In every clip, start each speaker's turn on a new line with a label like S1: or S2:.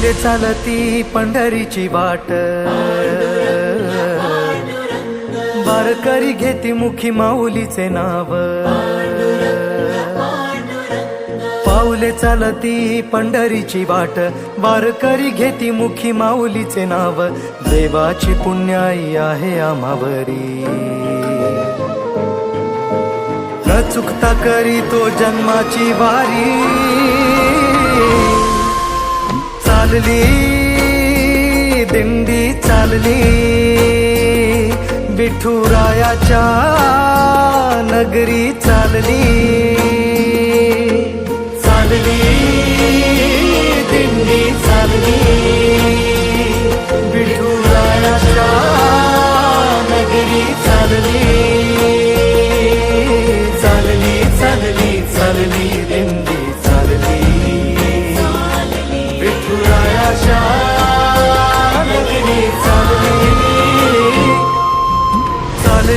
S1: पाऊले चालती पंढरीची वाट. वारकरी घेती मुखी माऊलीचे नाव. पाऊले चालती पंढरीची वाट. वारकरी घेती मुखी माऊलीचे नाव. देवाची पुण्याई आहे आमावरी न चुकता करी तो जन्माची वारी. चालली दिंडी चालली. विठुरायाच्या नगरी चालली. चालली.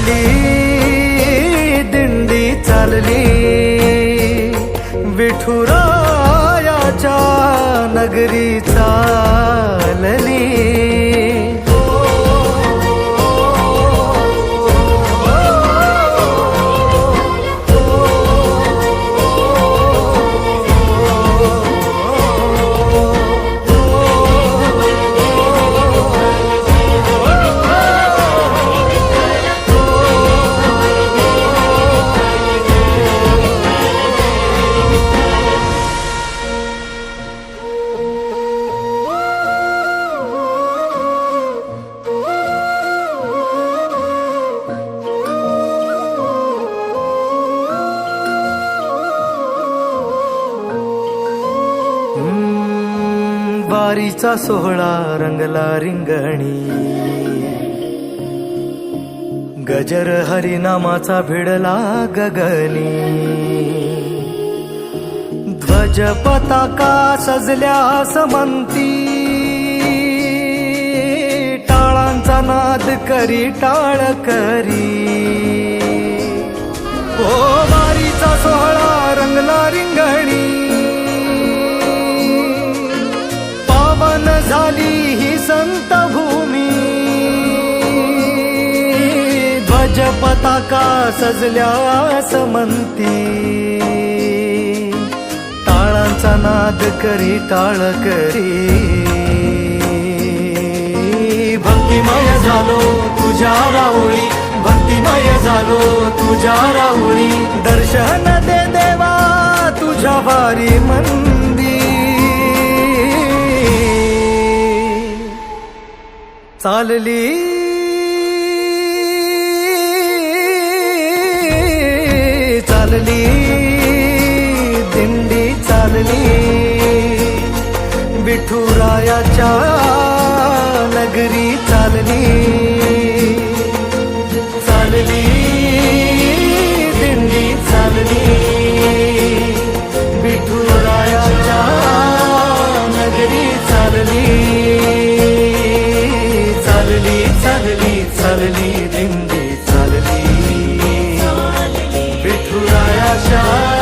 S1: चालली दिंडी चालली. विठुरायाच्या नगरी चालली. वारीचा सोहळा रंगला रिंगणी. गजर हरिनामाचा भिडला गगनी. ध्वज पताका सजल्या समंती. टाळांचा नाद करी टाळ करी संत भूमी ध्वज पताका सजल्या समंती। टाळांचा नाद करी टाळ करी। भक्तिमय झालो तुझ्या राऊळी भक्तिमय झालो तुझ्या राऊळी दर्शन दे देवा तुझ्या वारी मन चालली. चालली. दिंडी चालली. विठुरायाच्या shine.